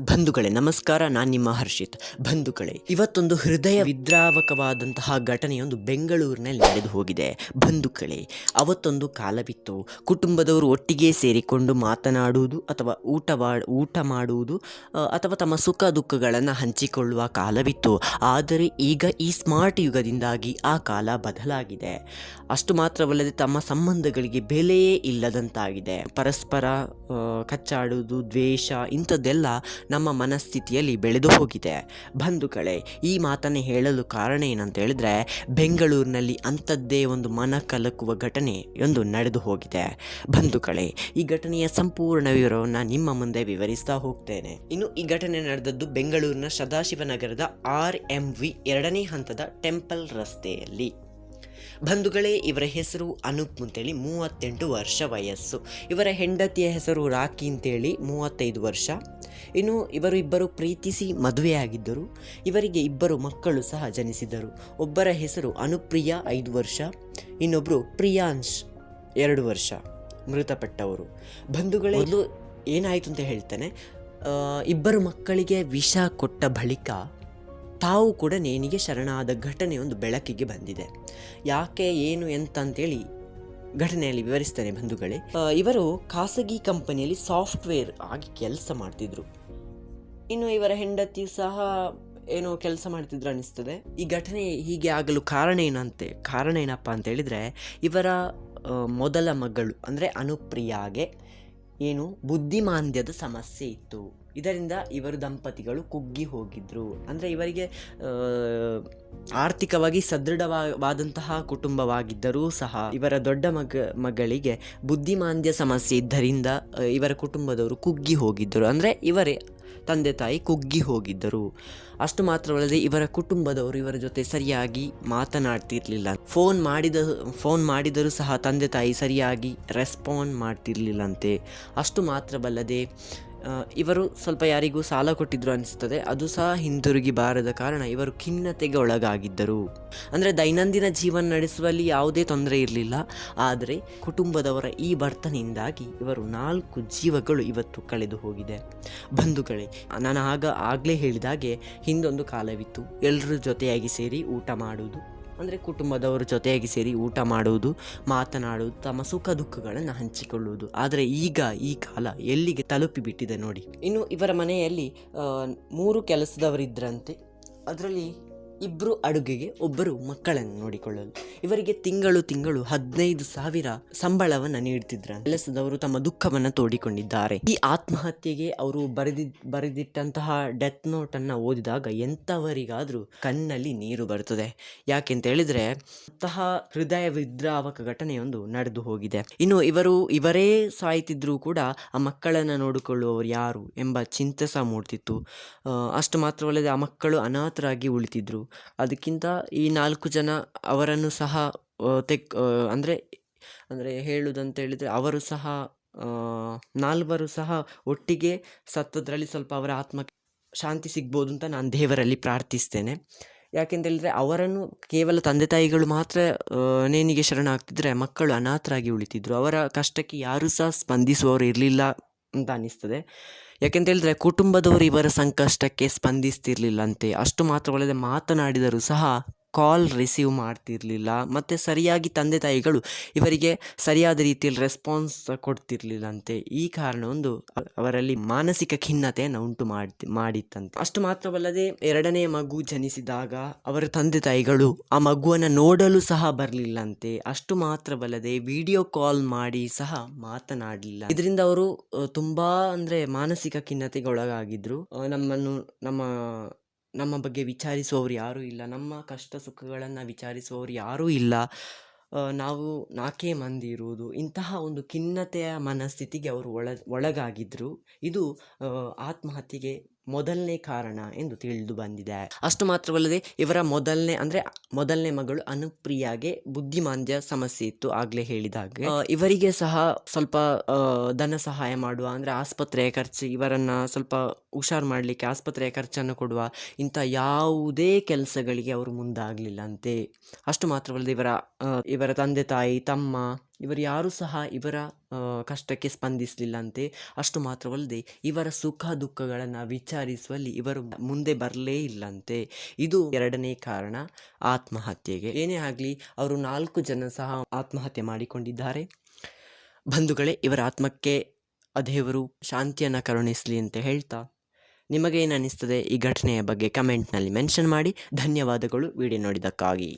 ಬಂಧುಗಳೇ, ನಮಸ್ಕಾರ, ನಾನು ನಿಮ್ಮ ಹರ್ಷಿತ್. ಬಂಧುಗಳೇ, ಇವತ್ತೊಂದು ಹೃದಯ ವಿದ್ರಾವಕವಾದಂತಹ ಘಟನೆಯೊಂದು ಬೆಂಗಳೂರಿನಲ್ಲಿ ನಡೆದು ಹೋಗಿದೆ. ಬಂಧುಗಳೇ, ಅವತ್ತೊಂದು ಕಾಲವಿತ್ತು. ಕುಟುಂಬದವರು ಒಟ್ಟಿಗೆ ಸೇರಿಕೊಂಡು ಮಾತನಾಡುವುದು ಅಥವಾ ಊಟ ಊಟ ಮಾಡುವುದು ಅಥವಾ ತಮ್ಮ ಸುಖ ದುಃಖಗಳನ್ನು ಹಂಚಿಕೊಳ್ಳುವ ಕಾಲವಿತ್ತು. ಆದರೆ ಈಗ ಈ ಸ್ಮಾರ್ಟ್ ಯುಗದಿಂದಾಗಿ ಆ ಕಾಲ ಬದಲಾಗಿದೆ. ಅಷ್ಟು ಮಾತ್ರವಲ್ಲದೆ ತಮ್ಮ ಸಂಬಂಧಗಳಿಗೆ ಬೆಲೆಯೇ ಇಲ್ಲದಂತಾಗಿದೆ. ಪರಸ್ಪರ ಕಚ್ಚಾಡುವುದು, ದ್ವೇಷ, ಇಂಥದ್ದೆಲ್ಲ ನಮ್ಮ ಮನಸ್ಥಿತಿಯಲ್ಲಿ ಬೆಳೆದು ಹೋಗಿದೆ. ಬಂಧುಗಳೇ, ಈ ಮಾತನ್ನು ಹೇಳಲು ಕಾರಣ ಏನಂತ ಹೇಳಿದ್ರೆ ಬೆಂಗಳೂರಿನಲ್ಲಿ ಅಂಥದ್ದೇ ಒಂದು ಮನ ಕಲಕುವ ಘಟನೆ ಒಂದು ನಡೆದು ಹೋಗಿದೆ. ಬಂಧುಗಳೇ, ಈ ಘಟನೆಯ ಸಂಪೂರ್ಣ ವಿವರವನ್ನು ನಿಮ್ಮ ಮುಂದೆ ವಿವರಿಸ್ತಾ ಹೋಗ್ತೇನೆ. ಇನ್ನು ಈ ಘಟನೆ ನಡೆದದ್ದು ಬೆಂಗಳೂರಿನ ಸದಾಶಿವನಗರದ ಆರ್ ಎಂ ವಿ ಎರಡನೇ ಹಂತದ ಟೆಂಪಲ್ ರಸ್ತೆಯಲ್ಲಿ. ಬಂಧುಗಳೇ, ಇವರ ಹೆಸರು ಅನೂಪ್ ಅಂತೇಳಿ ಮೂವತ್ತೆಂಟು ವರ್ಷ ವಯಸ್ಸು. ಇವರ ಹೆಂಡತಿಯ ಹೆಸರು ರಾಕಿ ಅಂತೇಳಿ ಮೂವತ್ತೈದು ವರ್ಷ. ಇನ್ನು ಇವರು ಇಬ್ಬರು ಪ್ರೀತಿಸಿ ಮದುವೆಯಾಗಿದ್ದರು. ಇವರಿಗೆ ಇಬ್ಬರು ಮಕ್ಕಳು ಸಹ ಜನಿಸಿದರು. ಒಬ್ಬರ ಹೆಸರು ಅನುಪ್ರಿಯಾ, ಐದು ವರ್ಷ. ಇನ್ನೊಬ್ಬರು ಪ್ರಿಯಾಂಶ್, ಎರಡು ವರ್ಷ. ಮೃತಪಟ್ಟವರು. ಬಂಧುಗಳೇ ಏನಾಯಿತು ಅಂತ ಹೇಳ್ತೇನೆ. ಇಬ್ಬರು ಮಕ್ಕಳಿಗೆ ವಿಷ ಕೊಟ್ಟ ಬಳಿಕ ತಾವು ಕೂಡ ನೇಣಿಗೆ ಶರಣಾದ ಘಟನೆ ಒಂದು ಬೆಳಕಿಗೆ ಬಂದಿದೆ. ಯಾಕೆ, ಏನು ಎಂತ ಅಂತೇಳಿ ಘಟನೆಯಲ್ಲಿ ವಿವರಿಸ್ತೇನೆ ಬಂಧುಗಳೇ. ಇವರು ಖಾಸಗಿ ಕಂಪನಿಯಲ್ಲಿ ಸಾಫ್ಟ್ವೇರ್ ಆಗಿ ಕೆಲಸ ಮಾಡ್ತಿದ್ರು. ಇನ್ನು ಇವರ ಹೆಂಡತಿ ಸಹ ಏನೋ ಕೆಲಸ ಮಾಡ್ತಿದ್ರು ಅನಿಸ್ತದೆ. ಈ ಘಟನೆ ಹೀಗೆ ಆಗಲು ಕಾರಣ ಏನಂತೆ, ಕಾರಣ ಏನಪ್ಪ ಅಂತ ಹೇಳಿದ್ರೆ ಇವರ ಮೊದಲ ಮಗಳು ಅಂದರೆ ಅನುಪ್ರಿಯಾಗೆ ಏನು ಬುದ್ಧಿಮಾಂದ್ಯದ ಸಮಸ್ಯೆ ಇತ್ತು. ಇದರಿಂದ ಇವರು ದಂಪತಿಗಳು ಕುಗ್ಗಿ ಹೋಗಿದ್ರು. ಅಂದರೆ ಇವರಿಗೆ ಆರ್ಥಿಕವಾಗಿ ಸದೃಢವಾದಂತಹ ಕುಟುಂಬವಾಗಿದ್ದರೂ ಸಹ ಇವರ ದೊಡ್ಡ ಮಗ, ಮಗಳಿಗೆ ಬುದ್ಧಿಮಾಂದ್ಯ ಸಮಸ್ಯೆ ಇದ್ದರಿಂದ ಇವರ ಕುಟುಂಬದವರು ಕುಗ್ಗಿ ಹೋಗಿದ್ದರು. ಅಂದರೆ ಇವರೇ ತಂದೆ ತಾಯಿ ಕುಗ್ಗಿ ಹೋಗಿದ್ದರು. ಅಷ್ಟು ಮಾತ್ರವಲ್ಲದೆ ಇವರ ಕುಟುಂಬದವರು ಇವರ ಜೊತೆ ಸರಿಯಾಗಿ ಮಾತನಾಡ್ತಿರ್ಲಿಲ್ಲ. ಫೋನ್ ಮಾಡಿದ, ಫೋನ್ ಮಾಡಿದರೂ ಸಹ ತಂದೆ ತಾಯಿ ಸರಿಯಾಗಿ ರೆಸ್ಪಾಂಡ್ ಮಾಡ್ತಿರ್ಲಿಲ್ಲಂತೆ. ಅಷ್ಟು ಮಾತ್ರವಲ್ಲದೆ ಇವರು ಸ್ವಲ್ಪ ಯಾರಿಗೂ ಸಾಲ ಕೊಟ್ಟಿದ್ರು ಅನಿಸ್ತದೆ ಅದು ಸಹ ಹಿಂದಿರುಗಿ ಬಾರದ ಕಾರಣ. ಇವರು ಖಿನ್ನತೆಗೆ ಒಳಗಾಗಿದ್ದರು. ಅಂದರೆ ದೈನಂದಿನ ಜೀವನ ನಡೆಸುವಲ್ಲಿ ಯಾವುದೇ ತೊಂದರೆ ಇರಲಿಲ್ಲ. ಆದರೆ ಕುಟುಂಬದವರ ಈ ವರ್ತನೆಯಿಂದಾಗಿ ಇವರು ನಾಲ್ಕು ಜೀವಗಳು ಇವತ್ತು ಕಳೆದು ಹೋಗಿದೆ. ಬಂಧುಗಳೇ, ನಾನು ಆಗ ಆಗಲೇ ಹೇಳಿದಾಗೆ ಹಿಂದೊಂದು ಕಾಲವಿತ್ತು. ಎಲ್ಲರೂ ಜೊತೆಯಾಗಿ ಸೇರಿ ಊಟ ಮಾಡುವುದು ಅಂದರೆ ಕುಟುಂಬದವರ ಜೊತೆಯಾಗಿ ಸೇರಿ ಊಟ ಮಾಡುವುದು, ಮಾತನಾಡುವುದು, ತಮ್ಮ ಸುಖ ದುಃಖಗಳನ್ನು ಹಂಚಿಕೊಳ್ಳುವುದು. ಆದರೆ ಈಗ, ಈ ಕಾಲ ಎಲ್ಲಿಗೆ ತಲುಪಿಬಿಟ್ಟಿದೆ ನೋಡಿ. ಇನ್ನು ಇವರ ಮನೆಯಲ್ಲಿ ಮೂರು ಕೆಲಸದವರಿದ್ದರಂತೆ ಅದರಲ್ಲಿ ಇಬ್ಬರು ಅಡುಗೆಗೆ ಒಬ್ಬರು ಮಕ್ಕಳನ್ನು ನೋಡಿಕೊಳ್ಳಲು. ಇವರಿಗೆ ತಿಂಗಳು ತಿಂಗಳು ಹದಿನೈದು ಸಾವಿರ ಸಂಬಳವನ್ನು ನೀಡ್ತಿದ್ರ ಕೆಲಸದವರು ತಮ್ಮ ದುಃಖವನ್ನು ತೋಡಿಕೊಂಡಿದ್ದಾರೆ. ಈ ಆತ್ಮಹತ್ಯೆಗೆ ಅವರು ಬರೆದಿ, ಬರೆದಿಟ್ಟಂತಹ ಡೆತ್ ನೋಟನ್ನು ಓದಿದಾಗ ಎಂಥವರಿಗಾದರೂ ಕಣ್ಣಲ್ಲಿ ನೀರು ಬರುತ್ತದೆ. ಯಾಕೆಂತ ಹೇಳಿದ್ರೆ, ಅಂತಹ ಹೃದಯ ವಿದ್ರಾವಕ ಘಟನೆಯೊಂದು ನಡೆದು ಹೋಗಿದೆ. ಇನ್ನು ಇವರು, ಇವರೇ ಸಾಯ್ತಿದ್ರು ಕೂಡ ಆ ಮಕ್ಕಳನ್ನು ನೋಡಿಕೊಳ್ಳುವವರು ಯಾರು ಎಂಬ ಚಿಂತೆ ಸಹ ಮೂಡ್ತಿತ್ತು ಅಷ್ಟು ಮಾತ್ರವಲ್ಲದೆ ಆ ಮಕ್ಕಳು ಅನಾಥರಾಗಿ ಉಳಿತಿದ್ರು. ಅದಕ್ಕಿಂತ ಈ ನಾಲ್ಕು ಜನ ಅವರನ್ನು ಸಹ ತೆಕ್ ಅಂದರೆ ಅಂದರೆ ಹೇಳುವುದಂತ ಹೇಳಿದರೆ ಅವರು ಸಹ ನಾಲ್ವರು ಸಹ ಒಟ್ಟಿಗೆ ಸತ್ತದ್ರಲ್ಲಿ ಸ್ವಲ್ಪ ಅವರ ಆತ್ಮಕ್ಕೆ ಶಾಂತಿ ಸಿಗ್ಬೋದು ಅಂತ ನಾನು ದೇವರಲ್ಲಿ ಪ್ರಾರ್ಥಿಸ್ತೇನೆ. ಯಾಕೆಂತ ಹೇಳಿದ್ರೆ ಅವರನ್ನು ಕೇವಲ ತಂದೆ ತಾಯಿಗಳು ಮಾತ್ರ ನೇಣಿಗೆ ಶರಣಾಗ್ತಿದ್ರೆ ಮಕ್ಕಳು ಅನಾಥರಾಗಿ ಉಳಿತಿದ್ರು. ಅವರ ಕಷ್ಟಕ್ಕೆ ಯಾರೂ ಸಹ ಸ್ಪಂದಿಸುವವರು ಇರಲಿಲ್ಲ ಅಂತ ಅನ್ನಿಸ್ತದೆ ಯಾಕೆಂತ ಹೇಳಿದ್ರೆ ಕುಟುಂಬದವರು ಇವರ ಸಂಕಷ್ಟಕ್ಕೆ ಸ್ಪಂದಿಸ್ತಿರ್ಲಿಲ್ಲಂತೆ ಅಷ್ಟು ಮಾತ್ರವಲ್ಲದೆ ಮಾತನಾಡಿದರೂ ಸಹ ಕಾಲ್ ರಿಸೀವ್ ಮಾಡ್ತಿರಲಿಲ್ಲ, ಮತ್ತು ಸರಿಯಾಗಿ ತಂದೆ ತಾಯಿಗಳು ಇವರಿಗೆ ಸರಿಯಾದ ರೀತಿಯಲ್ಲಿ ರೆಸ್ಪಾನ್ಸ್ ಕೊಡ್ತಿರ್ಲಿಲ್ಲಂತೆ. ಈ ಕಾರಣ ಒಂದು ಅವರಲ್ಲಿ ಮಾನಸಿಕ ಖಿನ್ನತೆಯನ್ನು ಉಂಟು ಮಾಡಿ ಮಾಡಿತ್ತಂತೆ. ಅಷ್ಟು ಮಾತ್ರವಲ್ಲದೆ ಎರಡನೇ ಮಗು ಜನಿಸಿದಾಗ ಅವರ ತಂದೆ ತಾಯಿಗಳು ಆ ಮಗುವನ್ನು ನೋಡಲು ಸಹ ಬರಲಿಲ್ಲಂತೆ. ಅಷ್ಟು ಮಾತ್ರವಲ್ಲದೆ ವಿಡಿಯೋ ಕಾಲ್ ಮಾಡಿ ಸಹ ಮಾತನಾಡಲಿಲ್ಲ. ಇದರಿಂದ ಅವರು ತುಂಬ ಅಂದರೆ ಮಾನಸಿಕ ಖಿನ್ನತೆಗೆ ಒಳಗಾಗಿದ್ರು ನಮ್ಮನ್ನು, ನಮ್ಮ ನಮ್ಮ ಬಗ್ಗೆ ವಿಚಾರಿಸುವವರು ಯಾರೂ ಇಲ್ಲ. ನಮ್ಮ ಕಷ್ಟ ಸುಖಗಳನ್ನು ವಿಚಾರಿಸುವವರು ಯಾರೂ ಇಲ್ಲ. ನಾವು ನಾಲ್ಕೇ ಮಂದಿ ಇರುವುದು ಇಂತಹ ಒಂದು ಖಿನ್ನತೆಯ ಮನಸ್ಥಿತಿಗೆ ಅವರು ಒಳ ಒಳಗಾಗಿದ್ದರು ಇದು ಆತ್ಮಹತ್ಯೆಗೆ ಮೊದಲನೇ ಕಾರಣ ಎಂದು ತಿಳಿದು ಬಂದಿದೆ. ಅಷ್ಟು ಮಾತ್ರವಲ್ಲದೆ ಇವರ ಮೊದಲನೇ ಅಂದ್ರೆ ಮೊದಲನೇ ಮಗಳು ಅನುಪ್ರಿಯಾಗೆ ಬುದ್ಧಿಮಾಂದ್ಯ ಸಮಸ್ಯೆ ಇತ್ತು ಆಗಲೇ ಹೇಳಿದಾಗೆ ಇವರಿಗೆ ಸಹ ಸ್ವಲ್ಪ ಧನ ಸಹಾಯ ಮಾಡುವ ಅಂದ್ರೆ ಆಸ್ಪತ್ರೆಯ ಖರ್ಚು, ಇವರನ್ನ ಸ್ವಲ್ಪ ಹುಷಾರು ಮಾಡಲಿಕ್ಕೆ ಆಸ್ಪತ್ರೆಯ ಖರ್ಚನ್ನು ಕೊಡುವ ಇಂಥ ಯಾವುದೇ ಕೆಲಸಗಳಿಗೆ ಅವರು ಮುಂದಾಗ್ಲಿಲ್ಲಂತೆ ಅಷ್ಟು ಮಾತ್ರವಲ್ಲದೆ ಇವರ ಇವರ ತಂದೆ ತಾಯಿ, ತಮ್ಮ ಇವರು ಯಾರೂ ಸಹ ಇವರ ಕಷ್ಟಕ್ಕೆ ಸ್ಪಂದಿಸಲಿಲ್ಲಂತೆ. ಅಷ್ಟು ಮಾತ್ರವಲ್ಲದೆ ಇವರ ಸುಖ ದುಃಖಗಳನ್ನು ವಿಚಾರಿಸುವಲ್ಲಿ ಇವರು ಮುಂದೆ ಬರಲೇ ಇಲ್ಲಂತೆ. ಇದು ಎರಡನೇ ಕಾರಣ, ಆತ್ಮಹತ್ಯೆಗೆ. ಏನೇ ಆಗಲಿ, ಅವರು ನಾಲ್ಕು ಜನ ಸಹ ಆತ್ಮಹತ್ಯೆ ಮಾಡಿಕೊಂಡಿದ್ದಾರೆ. ಬಂಧುಗಳೇ, ಇವರ ಆತ್ಮಕ್ಕೆ ಅದೇವರು ದೇವರು ಶಾಂತಿಯನ್ನು ಕರುಣಿಸಲಿ ಅಂತ ಹೇಳ್ತಾ ನಿಮಗೆ ಅನ್ನಿಸ್ತದೆ ಈ ಘಟನೆಯ ಬಗ್ಗೆ ಕಮೆಂಟ್ನಲ್ಲಿ ಮೆನ್ಷನ್ ಮಾಡಿ. ಧನ್ಯವಾದಗಳು, ವಿಡಿಯೋ ನೋಡಿದ್ದಕ್ಕಾಗಿ.